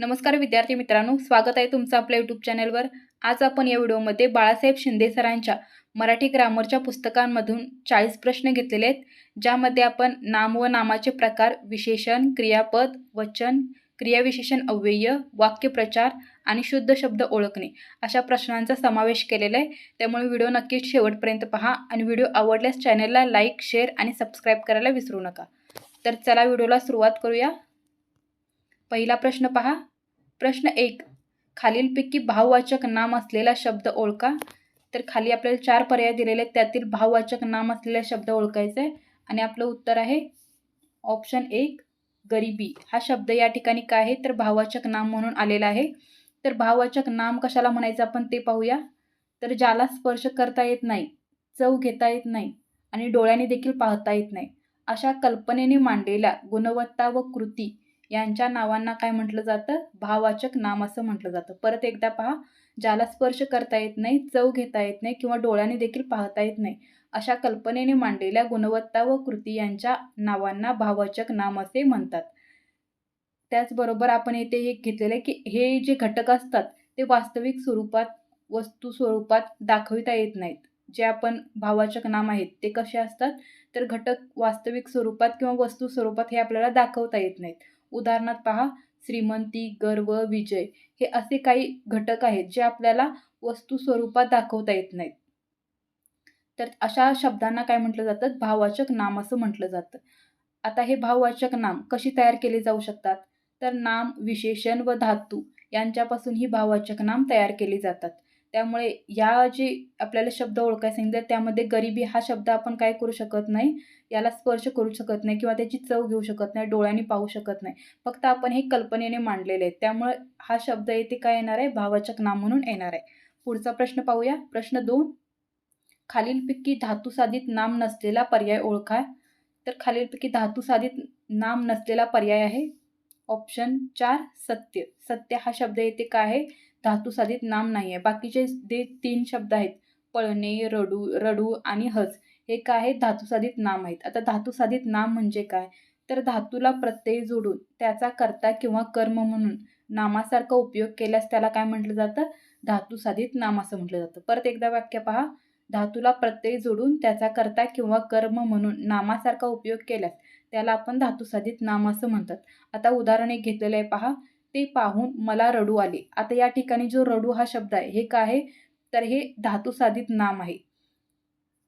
नमस्कार विद्यार्थी मित्रांनो स्वागत आहे तुमचं आपल्या यूट्यूब चॅनलवर आज आपण या व्हिडिओमध्ये बाळासाहेब शिंदे सरांच्या मराठी ग्रामरच्या पुस्तकांमधून चाळीस प्रश्न घेतलेले आहेत. ज्यामध्ये आपण नाम व नामाचे प्रकार विशेषण क्रियापद वचन क्रियाविशेषण अव्यय वाक्यप्रचार आणि शुद्ध शब्द ओळखणे अशा प्रश्नांचा समावेश केलेला आहे. त्यामुळे व्हिडिओ नक्कीच शेवटपर्यंत पहा आणि व्हिडिओ आवडल्यास चॅनलला लाईक शेअर आणि सबस्क्राईब करायला विसरू नका. तर चला व्हिडिओला सुरुवात करूया. पहिला प्रश्न पहा. प्रश्न एक. खालीलपैकी भाववाचक नाम असलेला शब्द ओळखा. तर खाली आपल्याला चार पर्याय दिलेले आहेत. त्यातील भाववाचक नाम असलेला शब्द ओळखायचा आहे. आणि आपलं उत्तर आहे ऑप्शन एक गरिबी. हा शब्द या ठिकाणी काय आहे? तर भाववाचक नाम म्हणून आलेला आहे. तर भाववाचक नाम कशाला म्हणायचं आपण ते पाहूया. तर ज्याला स्पर्श करता येत नाही चव घेता येत नाही आणि डोळ्याने देखील पाहता येत नाही. अशा कल्पनेने मांडलेल्या गुणवत्ता व कृती यांच्या नावांना काय म्हटलं जातं? भाववाचक नाम असं म्हटलं जातं. परत एकदा पहा ज्याला स्पर्श करता येत नाही चव घेता येत नाही किंवा डोळ्याने देखील पाहता येत नाही अशा कल्पनेने मांडलेल्या गुणवत्ता व कृती यांच्या नावांना भाववाचक नाम असे म्हणतात. त्याचबरोबर आपण येथे हे घेतलेलं आहे की हे जे घटक असतात ते वास्तविक स्वरूपात वस्तू स्वरूपात दाखविता येत नाहीत. जे आपण भाववाचक नाम आहेत ते कसे असतात? तर घटक वास्तविक स्वरूपात किंवा वस्तू स्वरूपात हे आपल्याला दाखवता येत नाहीत. उदाहरणार्थ पहा श्रीमंती गर्व विजय हे असे काही घटक आहेत जे आपल्याला वस्तू स्वरूपात दाखवता येत नाहीत. तर अशा शब्दांना काय म्हटलं जातं? भाववाचक नाम असं म्हटलं जातं. आता हे भाववाचक नाम कशी तयार केले जाऊ शकतात? तर नाम विशेषण व धातू यांच्यापासून ही भाववाचक नाम तयार केली जातात. त्यामुळे या जे आपल्याला शब्द ओळखाय सांगितलं त्यामध्ये गरिबी हा शब्द आपण काय करू शकत नाही याला स्पर्श करू शकत नाही किंवा त्याची चव घेऊ शकत नाही डोळ्यांनी पाहू शकत नाही. फक्त आपण हे कल्पनेने मांडलेले आहे त्यामुळे हा शब्द येथे काय येणार आहे? भाववाचक नाम म्हणून येणार आहे. पुढचा प्रश्न पाहूया. प्रश्न दोन. खालीलपैकी धातुसाधित नाम नसलेला पर्याय ओळखा. तर खालीलपैकी धातुसाधित नाम नसलेला पर्याय आहे. ऑप्शन चार सत्य. सत्य हा शब्द येथे काय आहे? धातुसाधित नाम नाही आहे बाकीचे जे तीन शब्द आहेत पळणे रडू रडू आणि हज हे काय आहे धातुसाधित नाम आहेत. आता धातुसाधित नाम म्हणजे काय? तर धातूला प्रत्यय जोडून त्याचा कर्ता किंवा कर्म म्हणून नामासारखा उपयोग केल्यास त्याला काय म्हटलं जातं? धातुसाधित नाम असं म्हटलं जातं. परत एकदा वाक्य पहा. धातूला प्रत्यय जोडून त्याचा कर्ता किंवा कर्म म्हणून नामासारखा उपयोग केल्यास त्याला आपण धातुसाधित नाम असं म्हणतात. आता उदाहरण एक घेतलेलं आहे पहा. ते पाहून मला रडू आले. आता या ठिकाणी जो रडू हा शब्द आहे हे काय आहे? तर हे धातुसाधित नाम आहे.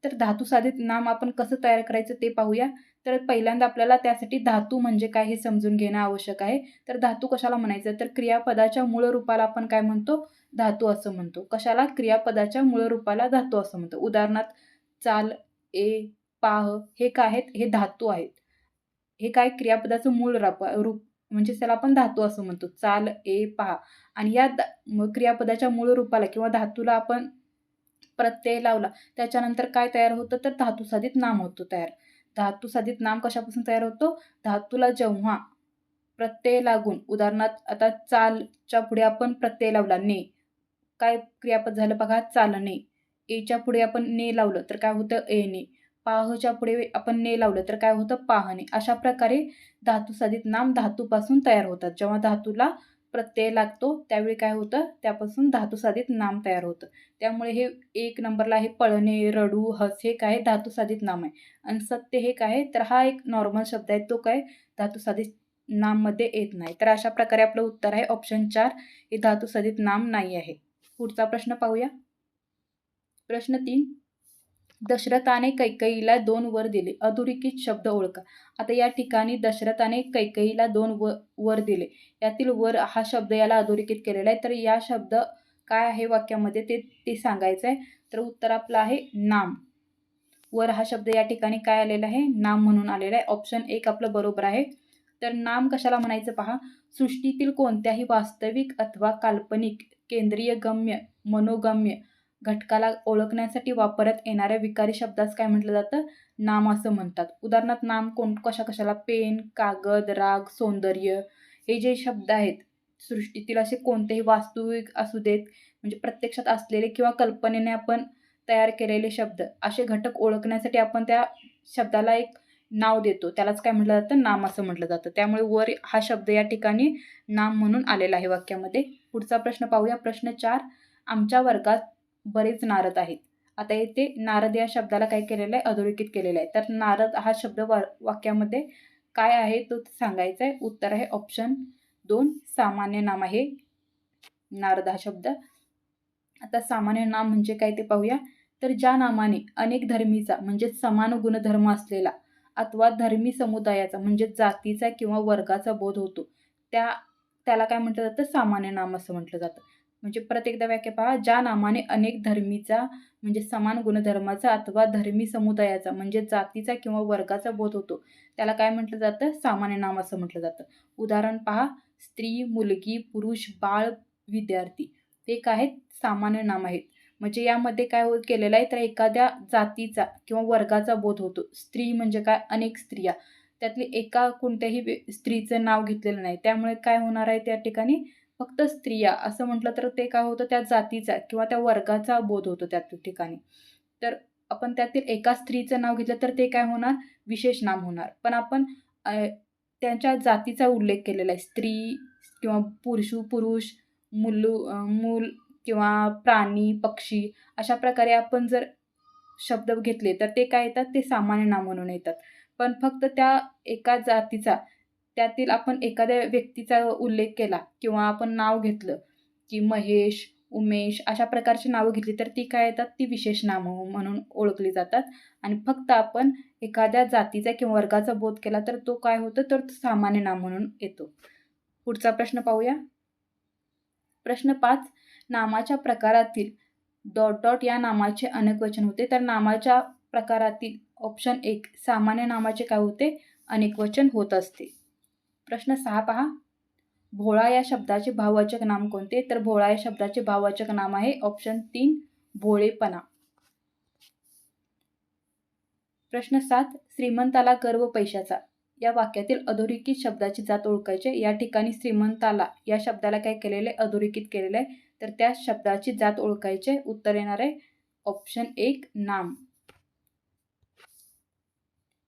तर धातुसाधित नाम आपण कसं तयार करायचं ते पाहूया. तर पहिल्यांदा आपल्याला त्यासाठी धातू म्हणजे काय हे समजून घेणं आवश्यक आहे. तर धातू कशाला म्हणायचं? तर क्रियापदाच्या मूळ रूपाला आपण काय म्हणतो? धातू असं म्हणतो. कशाला? क्रियापदाच्या मूळ रूपाला धातू असं म्हणतो. उदाहरणार्थ चाल ए पाह हे काय आहेत? हे धातू आहेत. हे काय? क्रियापदाचं मूळ रूप म्हणजेच म्हणजे त्याला आपण धातू असं म्हणतो. चाल ए पहा आणि या क्रियापदाच्या मूळ रूपाला किंवा धातूला आपण प्रत्यय लावला त्याच्यानंतर काय तयार होतं? तर धातुसाधित नाम होतो तयार. धातुसाधित नाम कशापासून तयार होतो? धातूला जेव्हा प्रत्यय लागून उदाहरणार्थ आता चालच्या पुढे आपण प्रत्यय लावला ने. काय क्रियापद झालं बघा? चालणे एच्या पुढे आपण ने लावलं तर काय होतं? ए ने. पाहच्या पुढे आपण ने लावलं तर काय होतं? पाहणे. अशा प्रकारे धातुसाधित नाम धातूपासून तयार होतात. जेव्हा धातूला प्रत्यय लागतो त्यावेळी काय होतं? त्यापासून धातुसाधित नाम तयार होतं. त्यामुळे हे एक नंबरला आहे पळणे रडू हस हे काय? धातुसाधित नाम आहे. आणि सत्य हे काय? तर हा एक नॉर्मल शब्द आहे. तो काय? धातुसाधित नाममध्ये येत नाही. तर अशा प्रकारे आपलं उत्तर आहे. ऑप्शन चार हे धातुसाधित नाम नाही आहे. पुढचा प्रश्न पाहूया. प्रश्न तीन दशरथाने कैकईला दोन वर दिले. अधोरेखित शब्द ओळखा. आता या ठिकाणी दशरथाने कैकईला दोन व वर दिले. यातील वर हा शब्द याला अधोरेखित केलेला आहे. तर या शब्द काय आहे वाक्यामध्ये ते ते सांगायचं आहे. तर उत्तर आपलं आहे नाम. वर हा शब्द या ठिकाणी काय आलेला आहे? नाम म्हणून आलेला आहे. ऑप्शन एक आपलं बरोबर आहे. तर नाम कशाला म्हणायचं पहा? सृष्टीतील कोणत्याही वास्तविक अथवा काल्पनिक केंद्रीय गम्य मनोगम्य घटकाला ओळखण्यासाठी वापरत येणाऱ्या विकारी शब्दास काय म्हटलं जातं? नाम असं म्हणतात. उदाहरणार्थ नाम कोण कशा कशाला? पेन कागद राग सौंदर्य. हे जे शब्द आहेत सृष्टीतील असे कोणतेही वास्तविक असू देत म्हणजे प्रत्यक्षात असलेले किंवा कल्पनेने आपण तयार केलेले शब्द असे घटक ओळखण्यासाठी आपण त्या शब्दाला एक नाव देतो. त्यालाच काय म्हटलं जातं? नाम असं म्हटलं जातं. त्यामुळे वर हा शब्द या ठिकाणी नाम म्हणून आलेला आहे वाक्यामध्ये. पुढचा प्रश्न पाहूया. प्रश्न चार आमच्या वर्गात बरेच नारद आहेत. आता येथे नारद या शब्दाला काय केलेलं आहे? अधोरेखित केलेलं आहे. तर नारद हा शब्द वाक्यामध्ये काय आहे? तो सांगायचा आहे. उत्तर आहे ऑप्शन दोन. सामान्य नाम आहे. नारद हा शब्द. आता सामान्य नाम म्हणजे काय ते पाहूया. तर ज्या नामाने अनेक धर्मीचा म्हणजे समान गुणधर्म असलेला अथवा धर्मी समुदायाचा म्हणजे जातीचा किंवा वर्गाचा बोध होतो त्या त्याला काय म्हटलं जातं? सामान्य नाम असं म्हटलं जातं. म्हणजे प्रत्येकदा व्याख्या पहा. ज्या नामाने अनेक धर्मीचा म्हणजे समान गुणधर्माचा अथवा धर्मी समुदायाचा म्हणजे जातीचा किंवा वर्गाचा बोध होतो त्याला काय म्हटलं जातं? सामान्य नाम असं म्हटलं जातं. उदाहरण पहा. स्त्री मुलगी पुरुष बाळ विद्यार्थी. ते काय आहेत सामान्य नाम आहेत. म्हणजे यामध्ये काय हो केलेलं आहे? तर एखाद्या जातीचा किंवा वर्गाचा बोध होतो. स्त्री म्हणजे काय? अनेक स्त्रिया. त्यातली एका कोणत्याही स्त्रीचं नाव घेतलेलं नाही. त्यामुळे काय होणार आहे त्या ठिकाणी? फक्त स्त्रिया असं म्हटलं तर ते काय होतं त्या जातीचा किंवा त्या वर्गाचा बोध होतो त्या ठिकाणी. तर आपण त्यातील एका स्त्रीचं नाव घेतलं तर ते काय होणार? विशेष नाम होणार. पण आपण त्यांच्या जातीचा उल्लेख केलेला आहे. स्त्री किंवा पुरुषू पुरुष मुलू मूल किंवा प्राणी पक्षी अशा प्रकारे आपण जर शब्द घेतले तर ते काय येतात? ते सामान्य नाम म्हणून येतात. पण फक्त त्या एका जातीचा त्यातील आपण एखाद्या व्यक्तीचा उल्लेख केला किंवा आपण नाव घेतलं की महेश उमेश अशा प्रकारची नावं घेतली तर ती काय येतात? ती विशेष नामं म्हणून ओळखली जातात. आणि फक्त आपण एखाद्या जातीचा किंवा वर्गाचा बोध केला तर तो काय होतं? तर तो सामान्य नाम म्हणून येतो. पुढचा प्रश्न पाहूया. प्रश्न पाच. नामाच्या प्रकारातील डॉट डॉट या नामाचे अनेक वचन होते. तर नामाच्या प्रकारातील ऑप्शन एक सामान्य नामाचे काय होते? अनेक वचन होत असते. प्रश्न सहा पहा. भोळा या शब्दाचे भाववाचक नाम कोणते? तर भोळा या शब्दाचे भाववाचक नाम आहे ऑप्शन तीन भोळेपणा. प्रश्न सात श्रीमंताला गर्व पैशाचा. या वाक्यातील अधोरेखित शब्दाची जात ओळखायचे या ठिकाणी श्रीमंताला या शब्दाला काय केलेले अधोरेखित केलेले आहे. तर त्या शब्दाची जात ओळखायचे उत्तर येणार आहे ऑप्शन एक नाम.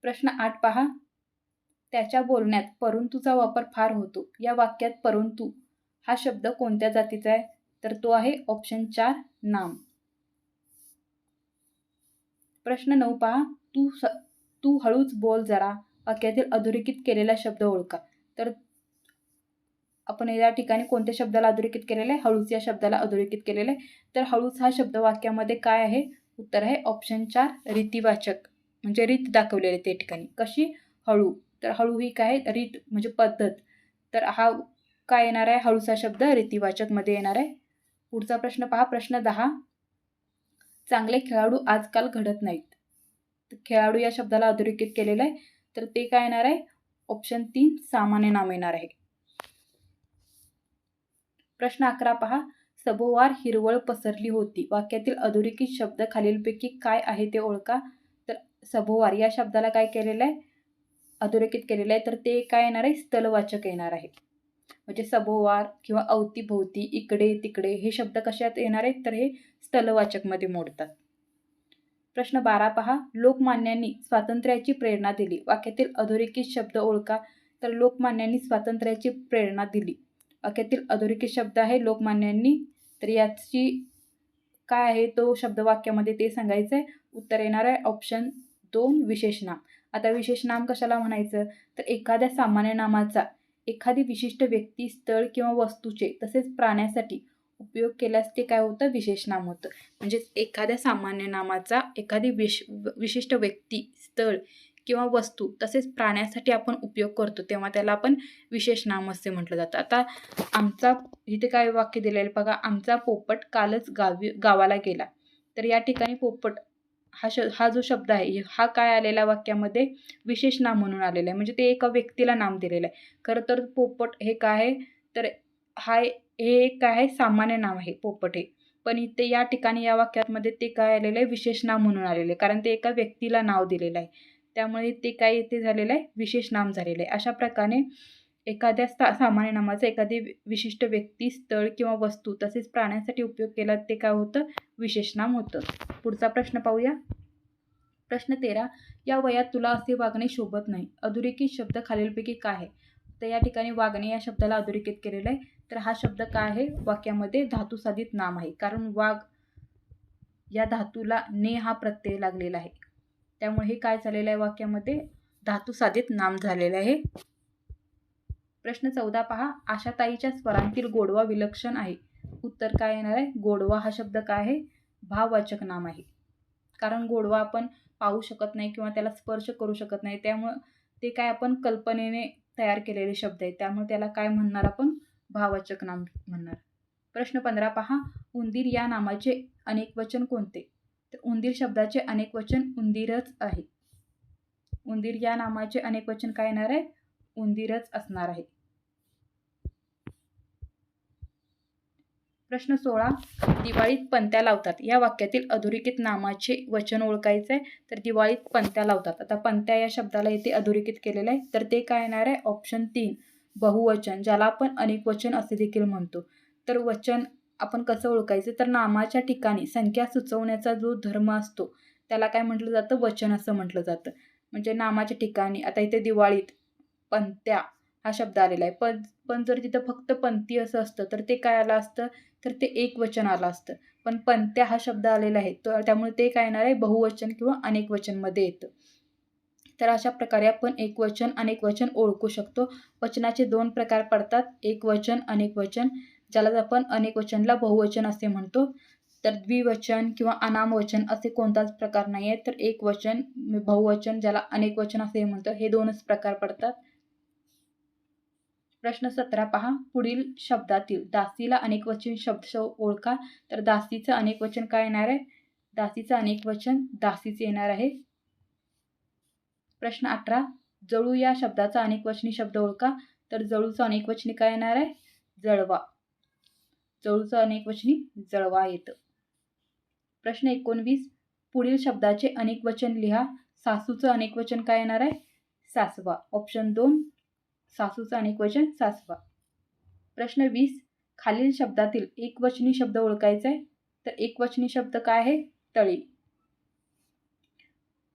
प्रश्न आठ पहा. त्याच्या बोलण्यात परंतुचा वापर फार होतो. या वाक्यात परंतु हा शब्द कोणत्या जातीचा आहे? तर तो आहे ऑप्शन चार नाम. प्रश्न नऊ पहा. तू स तू हळूच बोल जरा. वाक्यातील अधोरेखित केलेला शब्द ओळखा. तर आपण या ठिकाणी कोणत्या शब्दाला अधोरेखित केलेलं आहे? हळूच या शब्दाला अधोरेखित केलेलं आहे. तर हळूच हा शब्द वाक्यामध्ये काय आहे? उत्तर आहे ऑप्शन चार रीतिवाचक. म्हणजे रीत दाखवलेले ते ठिकाणी. कशी? हळू. तर हळू ही काय रीत म्हणजे पद्धत. तर हा काय येणार आहे? हळूचा शब्द रीतिवाचकमध्ये येणार आहे. पुढचा प्रश्न पहा. प्रश्न दहा. चांगले खेळाडू आजकाल घडत नाहीत. खेळाडू या शब्दाला अधोरेखित केलेलं आहे. तर ते काय येणार आहे? ऑप्शन तीन सामान्य नाम येणार आहे. प्रश्न अकरा पहा. सभोवार हिरवळ पसरली होती. वाक्यातील अधोरेखित शब्द खालीलपैकी काय आहे ते ओळखा. तर सभोवार या शब्दाला काय केलेलं आहे? अधोरेखित केलेलं आहे तर ते काय येणार आहे? स्थलवाचक येणार आहे. म्हणजे सभोवार किंवा अवतीभोवती इकडे तिकडे हे शब्द कशात येणार आहेत? तर हे स्थलवाचकमध्ये मोडतात. प्रश्न बारा पहा. लोकमान्यांनी स्वातंत्र्याची प्रेरणा दिली. वाक्यातील अधोरेखित शब्द ओळखा. तर लोकमान्यांनी स्वातंत्र्याची प्रेरणा दिली. वाक्यातील अधोरेखित शब्द आहे लोकमान्यांनी. तर याची काय आहे? तो शब्द वाक्यामध्ये ते सांगायचं आहे उत्तर येणार आहे ऑप्शन दोन विशेष नाम. आता विशेष नाम कशाला म्हणायचं? तर एखाद्या सामान्य नामाचा एखादी विशिष्ट व्यक्ती स्थळ किंवा वस्तूचे तसेच प्राण्यासाठी उपयोग केल्यास ते काय होतं? विशेष नाम होतं. म्हणजेच एखाद्या सामान्य नामाचा एखादी विश विशिष्ट व्यक्ती स्थळ किंवा वस्तू तसेच प्राण्यासाठी आपण उपयोग करतो तेव्हा त्याला आपण विशेष नाम असे म्हटलं जातं. आता आमचा इथे काय वाक्य दिलेलं बघा आमचा पोपट कालच गावी गावाला गेला. तर या ठिकाणी पोपट हा श हा जो शब्द आहे हा काय आलेला वाक्यामध्ये विशेष नाम म्हणून आलेला आहे. म्हणजे ते एका व्यक्तीला नाम दिलेलं आहे. खरं तर पोपट हे काय आहे? तर हा हे एक काय आहे? सामान्य नाव आहे पोपट हे. पण इथे या ठिकाणी या वाक्यामध्ये ते काय आलेलं आहे? विशेष नाम म्हणून आलेलं आहे. कारण ते एका व्यक्तीला नाव दिलेलं आहे. त्यामुळे ते काय इथे झालेलं आहे? विशेष नाम झालेलं आहे. अशा प्रकारे एखाद्या सा सामान्य नामाचा एखादी विशिष्ट व्यक्ती स्थळ किंवा वस्तू तसेच प्राण्यांसाठी उपयोग केला ते काय होतं? विशेष नाम होतं. पुढचा प्रश्न पाहूया. प्रश्न तेरा या वयात तुला असे वागणे शोभत नाही. अधोरेखित शब्द खालीलपैकी काय आहे? तर या ठिकाणी वागणे या शब्दाला अधोरेखित केलेलं आहे. तर हा शब्द काय आहे? वाक्यामध्ये धातुसाधित नाम आहे. कारण वाघ या धातूला ने हा प्रत्यय लागलेला आहे. त्यामुळे हे काय झालेलं आहे वाक्यामध्ये? धातुसाधित नाम झालेलं आहे. प्रश्न चौदा पहा. आशाताईच्या स्वरांतील गोडवा विलक्षण आहे. उत्तर काय येणार आहे? गोडवा हा शब्द काय आहे? भाववाचक नाम आहे. कारण गोडवा आपण पाहू शकत नाही किंवा त्याला स्पर्श करू शकत नाही. त्यामुळं ते काय आपण कल्पनेने तयार केलेले शब्द आहेत. त्यामुळे त्याला काय म्हणणार आपण? भाववाचक नाम म्हणणार. प्रश्न पंधरा पहा. उंदीर या नामाचे अनेक वचन कोणते? तर उंदीर शब्दाचे अनेक वचन उंदीरच आहे. उंदीर या नामाचे अनेक वचन काय येणार आहे? उंदीरच असणार आहे. प्रश्न सोळा. दिवाळीत पंत्या लावतात. या वाक्यातील अधोरेखित नामाचे वचन ओळखायचं आहे तर दिवाळीत पंत्या लावतात. आता पंत्या या शब्दाला येथे अधोरेखित केलेलं आहे. तर ते काय येणार आहे? ऑप्शन तीन. बहुवचन ज्याला आपण अनेक वचन असे देखील म्हणतो. तर वचन आपण कसं ओळखायचं? तर नामाच्या ठिकाणी संख्या सुचवण्याचा जो धर्म असतो त्याला काय म्हटलं जातं? वचन असं म्हटलं जातं. म्हणजे नामाच्या ठिकाणी. आता इथे दिवाळीत पंत्या हा शब्द आलेला आहे. पण पण जर तिथं फक्त पंथी असं असतं तर ते काय आलं असतं? तर ते एक वचन आलं असतं. पण पंत्या हा शब्द आलेला आहे. तर त्यामुळे ते काय येणार आहे? बहुवचन किंवा अनेक वचनमध्ये येतं. तर अशा प्रकारे आपण एक वचन अनेक वचन ओळखू शकतो. वचनाचे दोन प्रकार पडतात. एक वचन अनेक वचन ज्याला आपण अनेक वचनला बहुवचन असे म्हणतो. तर द्विवचन किंवा अनामवचन असे कोणताच प्रकार नाही आहे तर एक वचन बहुवचन ज्याला अनेक वचन असे म्हणतो हे दोनच प्रकार पडतात. प्रश्न सतरा पहा. पुढील शब्दातील दासीला अनेक वचन शब्द ओळखा. तर दासीचं अनेक वचन काय येणार आहे? दासीचं अनेक वचन दासीचे येणार आहे. प्रश्न अठरा. जळू या शब्दाचा अनेक वचनी शब्द ओळखा. तर जळूचं अनेक वचनी काय येणार आहे? जळवा. जळूचं अनेक वचनी जळवा येतं. प्रश्न एकोणवीस. पुढील शब्दाचे अनेक वचन लिहा. सासूचं अनेक वचन काय येणार आहे? सासवा. ऑप्शन दोन. सासूचं अनेक वचन सासवा. प्रश्न वीस. खालील शब्दातील एकवचनी शब्द ओळखायचा आहे. तर एकवचनी शब्द काय आहे? तळे.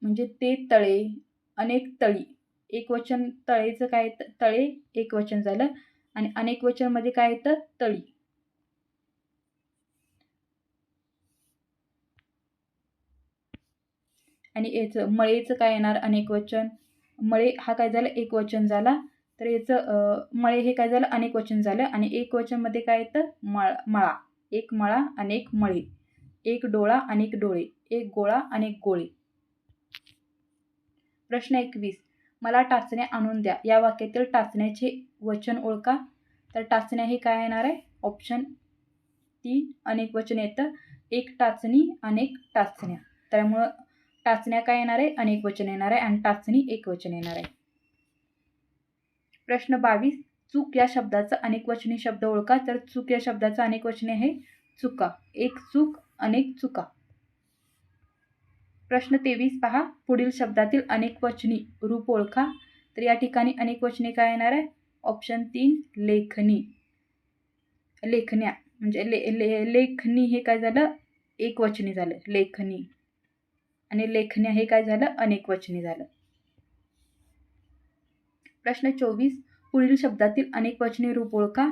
म्हणजे ते तळे अनेक तळी. एकवचन तळेचं काय तळे एकवचन झालं. आणि अनेक वचनमध्ये काय येतं? तळी. आणि याचं मळेचं काय येणार? अनेक वचन. मळे हा काय झालं? एक वचन झाला. तर याचं मळे हे काय झालं? अनेक वचन झालं. आणि एक वचनमध्ये काय येतं? मळ मळा. एक मळा अनेक मळे. एक डोळा अनेक डोळे. एक गोळा अनेक गोळे. प्रश्न एकवीस. मला टाचण्या आणून द्या. या वाक्यातील टाचण्याचे वचन ओळखा. तर टाचण्या हे काय येणार आहे? ऑप्शन तीन अनेक वचन येतं. एक टाचणी अनेक टाचण्या. त्यामुळं टाचण्या काय येणार आहे? अनेक वचन येणार आहे. आणि टाचणी एक वचन येणार आहे. प्रश्न बावीस चूक या शब्दाचा अनेकवचनी शब्द ओळखा तर चूक या शब्दाचा अनेक वचने आहे चुका. एक चूक अनेक चुका. प्रश्न तेवीस पहा. पुढील शब्दातील अनेकवचनी रूप ओळखा. तर या ठिकाणी अनेकवचनी काय येणार आहे? ऑप्शन तीन लेखनी. लेखण्या. म्हणजे ले, ले लेखनी हे काय झालं? एकवचनी झालं. लेखनी. आणि लेखण्या हे काय झालं? अनेकवचनी झालं. प्रश्न चोवीस. पुढील शब्दातील अनेक वचनी रूप ओळखा.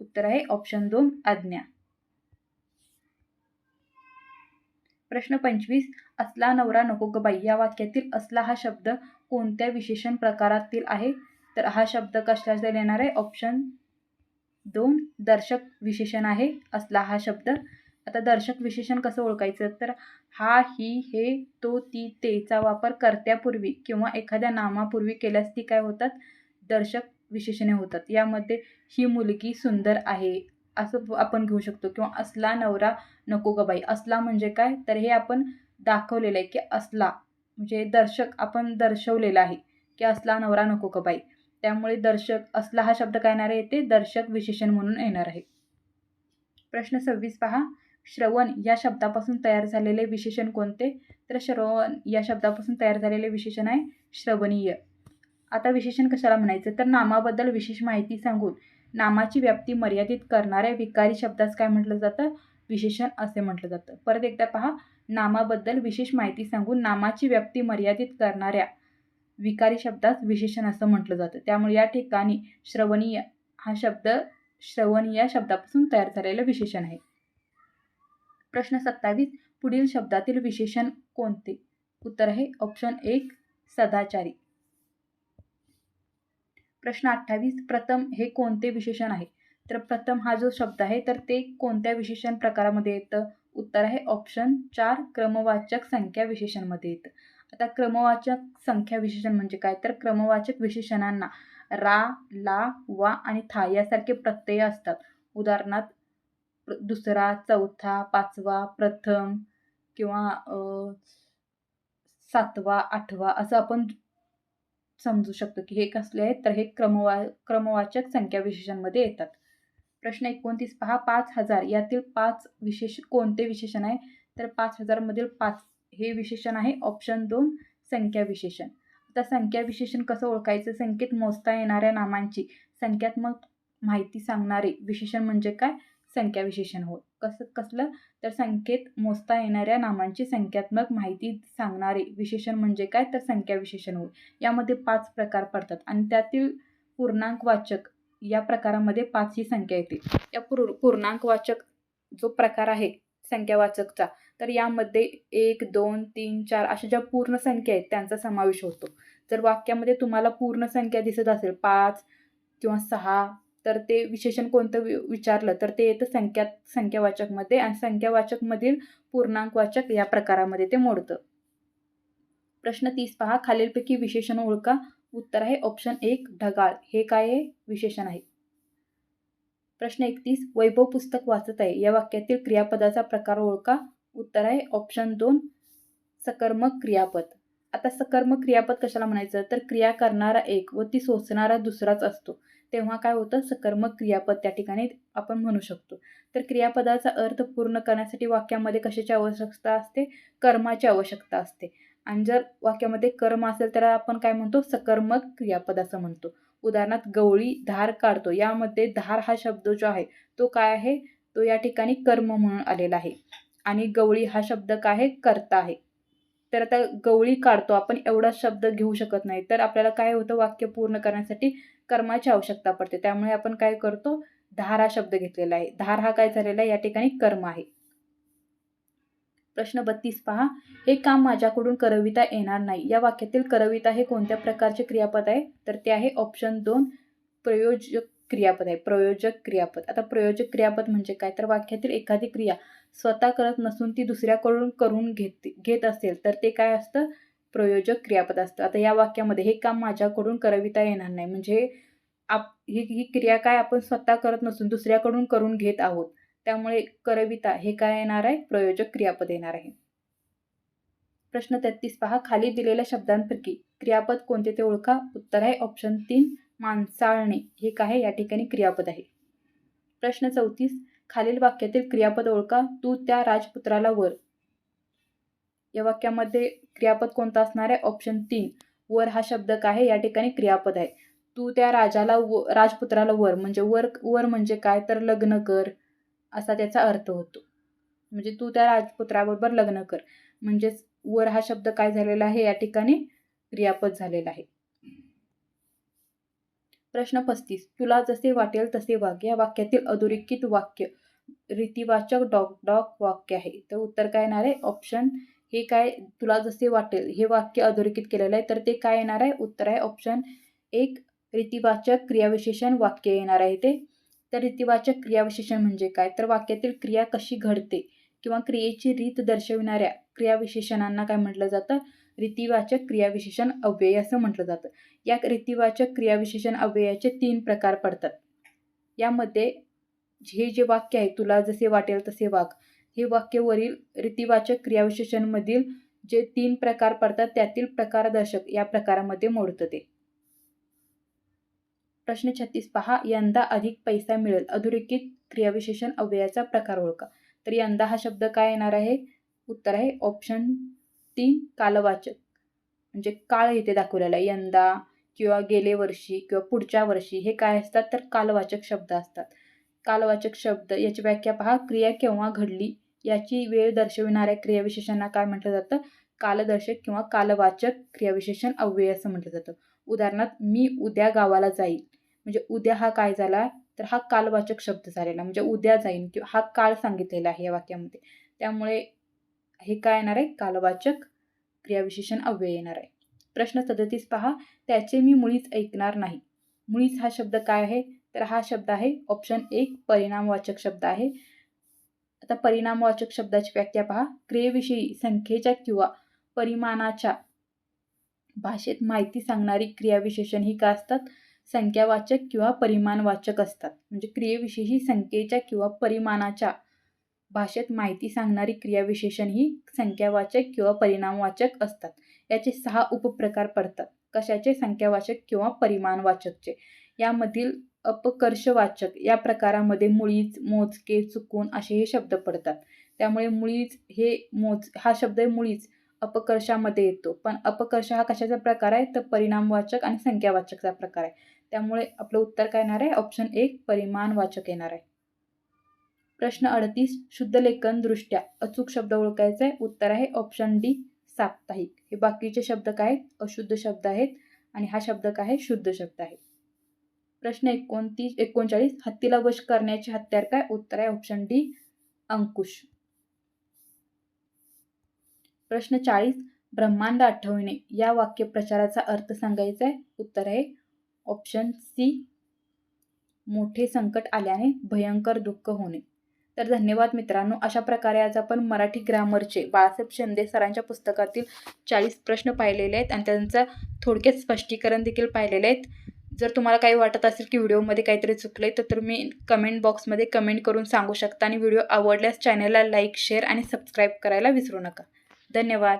उत्तर आहे ऑप्शन दोन आज्ञा. प्रश्न पंचवीस. असला नवरा नको ग बाई. या वाक्यातील असला हा शब्द कोणत्या विशेषण प्रकारातील आहे? तर हा शब्द कशाचा येणार आहे? ऑप्शन दोन. दर्शक विशेषण आहे. असला हा शब्द आता दर्शक विशेषण कसं ओळखायचं? तर हा ही हे तो ती तेचा वापर कर्त्यापूर्वी किंवा एखाद्या नामापूर्वी केल्यास ती काय होतात? दर्शक विशेषणे होतात. यामध्ये ही मुलगी सुंदर आहे असं आपण घेऊ शकतो. किंवा असला नवरा नको गबाई बाई. असला म्हणजे काय? तर हे आपण दाखवलेलं आहे की असला म्हणजे दर्शक आपण दर्शवलेला आहे की असला नवरा नको गबाई बाई. त्यामुळे दर्शक असला हा शब्द काय येणार आहे? ते दर्शक विशेषण म्हणून येणार आहे. प्रश्न सव्वीस पहा. श्रवण या शब्दापासून तयार झालेले विशेषण कोणते? तर श्रवण या शब्दापासून तयार झालेले विशेषण आहे श्रवणीय. आता विशेषण कशाला म्हणायचं? तर नामाबद्दल विशेष माहिती सांगून नामाची व्याप्ती मर्यादित करणाऱ्या विकारी शब्दास काय म्हटलं जातं? विशेषण असे म्हटलं जातं. परत एकदा पहा. नामाबद्दल विशेष माहिती सांगून नामाची व्याप्ती मर्यादित करणाऱ्या विकारी शब्दास विशेषण असं म्हटलं जातं. त्यामुळे या ठिकाणी श्रवणीय हा शब्द श्रवणीय या शब्दापासून तयार झालेलं विशेषण आहे. प्रश्न सत्तावीस पुढील शब्दातील विशेषण कोणते? उत्तर आहे ऑप्शन एक सदाचारी. प्रश्न अठ्ठावीस प्रथम हे कोणते विशेषण आहे? तर प्रथम हा जो शब्द आहे तर ते कोणत्या विशेषण प्रकारामध्ये येतं? उत्तर आहे ऑप्शन चार क्रमवाचक संख्या विशेषणमध्ये येतं. आता क्रमवाचक संख्या विशेषण म्हणजे काय? तर क्रमवाचक विशेषणांना रा ला वा आणि था यासारखे प्रत्यय असतात. उदाहरणार्थ दुसरा चौथा पाचवा प्रथम किंवा सातवा आठवा असं आपण समजू शकतो की हे कसले आहेत तर हे क्रमवा क्रमवाचक संख्या विशेषणमध्ये येतात. प्रश्न एकोणतीस पहा पाच हजार. यातील पाच विशेष कोणते विशेषण आहे? तर पाच हजारमधील पाच हे विशेषण आहे ऑप्शन दोन संख्या विशेषण. आता संख्या विशेषण कसं ओळखायचं? संख्येत मोजता येणाऱ्या नामांची. संख्यात्मक माहिती सांगणारे विशेषण म्हणजे काय? संख्या विशेषण होय. कसं कसलं? तर संख्येत मोजता येणाऱ्या नामांची संख्यात्मक माहिती सांगणारे विशेषण म्हणजे काय? तर संख्या विशेषण होय. यामध्ये पाच प्रकार पडतात आणि त्यातील पूर्णांकवाचक या प्रकारामध्ये पाच ही संख्या येते. या पूर पूर्णांकवाचक जो प्रकार आहे संख्यावाचकचा तर यामध्ये एक दोन तीन चार अशा ज्या पूर्ण संख्या आहेत त्यांचा समावेश होतो. जर वाक्यामध्ये तुम्हाला पूर्ण संख्या दिसत असेल पाच किंवा सहा तर ते विशेषण कोणतं वि विचारलं तर ते येतं संख्या संख्यावाचकमध्ये आणि संख्यावाचकमधील पूर्णांकवाचक या प्रकारामध्ये ते मोडतं. प्रश्न तीस पहा. खालीलपैकी विशेषण ओळखा. उत्तर आहे ऑप्शन एक ढगाळ. हे काय आहे? विशेषण आहे. प्रश्न एकतीस. वैभव पुस्तक वाचत आहे. या वाक्यातील क्रियापदाचा प्रकार ओळखा. उत्तर आहे ऑप्शन दोन सकर्मक क्रियापद. आता सकर्मक क्रियापद कशाला म्हणायचं? तर क्रिया करणारा एक व ती सोचणारा दुसराच असतो. तेव्हा काय होतं? सकर्मक क्रियापद त्या ठिकाणी आपण म्हणू शकतो. तर क्रियापदाचा अर्थ पूर्ण करण्यासाठी वाक्यामध्ये कशाची आवश्यकता असते? कर्माची आवश्यकता असते. आणि जर वाक्यामध्ये कर्म असेल तर आपण काय म्हणतो? सकर्मक क्रियापद असं म्हणतो. उदाहरणार्थ गवळी धार काढतो. यामध्ये धार हा शब्द जो आहे तो काय आहे? तो या ठिकाणी कर्म म्हणून आलेला आहे. आणि गवळी हा शब्द काय आहे? कर्ता आहे. तर आता गवळी काढतो. आपण एवढा शब्द घेऊ शकत नाही. तर आपल्याला काय होतं? वाक्य पूर्ण करण्यासाठी कर्माची आवश्यकता पडते. त्यामुळे आपण काय करतो? धार हा शब्द घेतलेला आहे. धार हा काय झालेला आहे? या ठिकाणी कर्म आहे. प्रश्न बत्तीस पहा. हे काम माझ्याकडून करविता येणार नाही. या वाक्यातील करविता हे कोणत्या प्रकारचे क्रियापद आहे? तर ते आहे ऑप्शन दोन प्रयोजक क्रियापद आहे. प्रयोजक क्रियापद. आता प्रयोजक क्रियापद म्हणजे काय? तर वाक्यातील एखादी क्रिया स्वतः करत नसून ती दुसऱ्याकडून करून घेत घेत असेल तर ते काय असतं? प्रयोजक क्रियापद असतं. आता या वाक्यामध्ये हे काम माझ्याकडून करविता येणार नाही. म्हणजे आप ही ही क्रिया काय आपण स्वतः करत नसून दुसऱ्याकडून करून घेत आहोत. त्यामुळे करविता हे काय येणार आहे? प्रयोजक क्रियापद येणार आहे. प्रश्न तेहतीस. पहा खाली दिलेल्या शब्दांपैकी क्रियापद कोणते ते ओळखा. उत्तर आहे ऑप्शन तीन माणसाळणे. हे काय या ठिकाणी क्रियापद आहे. प्रश्न चौतीस. खालील वाक्यातील क्रियापद ओळखा. तू त्या राजपुत्राला वर या वाक्यामध्ये क्रियापद कोणता असणार आहे? ऑप्शन तीन. वर हा शब्द काय आहे? या ठिकाणी क्रियापद आहे. तू त्या राजाला व राजपुत्राला वर म्हणजे वर वर म्हणजे काय? तर लग्न कर असा त्याचा अर्थ होतो. म्हणजे तू त्या राजपुत्राबरोबर लग्न कर. म्हणजेच वर हा शब्द काय झालेला आहे? या ठिकाणी क्रियापद झालेला आहे. प्रश्न पस्तीस. तुला जसे वाटेल तसे वाग. या वाक्यातील अधोरेखित वाक्य रीतिवाचक डॉक डॉक वाक्य आहे. तर उत्तर काय येणार आहे? ऑप्शन हे काय तुला जसे वाटेल हे वाक्य अधोरेखित केलेलं आहे तर ते काय येणार आहे? उत्तर आहे ऑप्शन एक रीतिवाचक क्रियाविशेषण वाक्य येणार आहे ते. तर रीतिवाचक क्रियाविशेषण म्हणजे काय? तर वाक्यातील क्रिया कशी घडते किंवा क्रियेची रीत दर्शविणाऱ्या क्रियाविशेषणांना काय म्हटलं जातं? रीतिवाचक क्रियाविशेषण अव्यय असं म्हटलं जातं. या रीतिवाचक क्रियाविशेषण अव्ययाचे तीन प्रकार पडतात. यामध्ये हे जे वाक्य आहे तुला जसे वाटेल तसे वाक हे वाक्य वरील रीतिवाचक क्रियाविशेषणमधील जे तीन प्रकार पडतात त्यातील प्रकारदर्शक या प्रकारामध्ये मोडतं ते. प्रश्न छत्तीस. पहा यंदा अधिक पैसा मिळेल. अधोरेखित क्रियाविशेषण अव्ययाचा प्रकार ओळखा. तर यंदा हा शब्द काय येणार आहे? उत्तर आहे ऑप्शन तीन कालवाचक. म्हणजे काळ इथे दाखवलेला आहे यंदा किंवा गेले वर्षी किंवा पुढच्या वर्षी हे काय असतात? तर कालवाचक शब्द असतात. कालवाचक शब्द याची व्याख्या पहा. क्रिया केव्हा घडली? याची वेळ दर्शविणाऱ्या क्रियाविशेषांना काय म्हटलं जातं? कालदर्शक किंवा कालवाचक क्रियाविशेषण अव्यय असं म्हटलं जातं. उदाहरणार्थ मी उद्या गावाला जाईल म्हणजे उद्या हा काय झाला? तर हा कालवाचक शब्द झालेला. म्हणजे उद्या जाईन किंवा हा काळ सांगितलेला आहे या वाक्यामध्ये. त्यामुळे हे काय येणार आहे? कालवाचक क्रियाविशेषण अव्यय येणार आहे. प्रश्न सदतीस पहा. त्याचे मी मुळीच ऐकणार नाही. मुळीच हा शब्द काय आहे? तर हा शब्द आहे ऑप्शन एक परिणामवाचक शब्द आहे. आता परिणामवाचक शब्दाची व्याख्या पहा. क्रियेविषयी संख्येच्या किंवा परिमाणाच्या भाषेत माहिती सांगणारी क्रियाविशेषण ही का असतात? संख्यावाचक किंवा परिमाणवाचक असतात. म्हणजे क्रियेविषयी संख्येच्या किंवा परिमाणाच्या भाषेत माहिती सांगणारी क्रियाविशेषण ही संख्यावाचक किंवा परिणामवाचक असतात. याचे सहा उपप्रकार पडतात. कशाचे? संख्यावाचक किंवा परिमाणवाचकचे. यामधील अपकर्षवाचक या प्रकारामध्ये मुळीच मोजके चुकून असे हे शब्द पडतात. त्यामुळे मुळीच हे मोज हा शब्द मुळीच अपकर्षामध्ये येतो. पण अपकर्ष हा कशाचा प्रकार आहे? तर परिणामवाचक आणि संख्यावाचकचा प्रकार आहे. त्यामुळे आपलं उत्तर काय येणार आहे? ऑप्शन एक परिमाणवाचक येणार आहे. प्रश्न अडतीस शुद्ध लेखन दृष्ट्या अचूक शब्द ओळखायचा आहे? उत्तर आहे ऑप्शन डी साप्ताहिक. हे बाकीचे शब्द काय आहेत? अशुद्ध शब्द आहेत. आणि हा शब्द काय आहे? शुद्ध शब्द आहे. प्रश्न एकोणतीस एकोणचाळीस हत्तीला वश करण्याचे हत्यार काय? उत्तर आहे ऑप्शन डी अंकुश. प्रश्न चाळीस ब्रह्मांड आठवणे या वाक्यप्रचाराचा अर्थ सांगायचा आहे. उत्तर आहे ऑप्शन सी मोठे संकट आल्याने भयंकर दुःख होणे. तर धन्यवाद मित्रांनो अशा प्रकारे आज आपण मराठी ग्रामरचे बाळासाहेब शिंदे सरांच्या पुस्तकातील चाळीस प्रश्न पाहिलेले आहेत आणि त्यांचं थोडक्यात स्पष्टीकरण देखील पाहिलेले आहेत. जर तुम्हाला काही वाटत असेल की व्हिडिओमध्ये काहीतरी चुकले तर तुम्ही कमेंट बॉक्समध्ये कमेंट करून सांगू शकता आणि व्हिडिओ आवडल्यास चॅनलला लाईक शेअर आणि सबस्क्राईब करायला विसरू नका. धन्यवाद.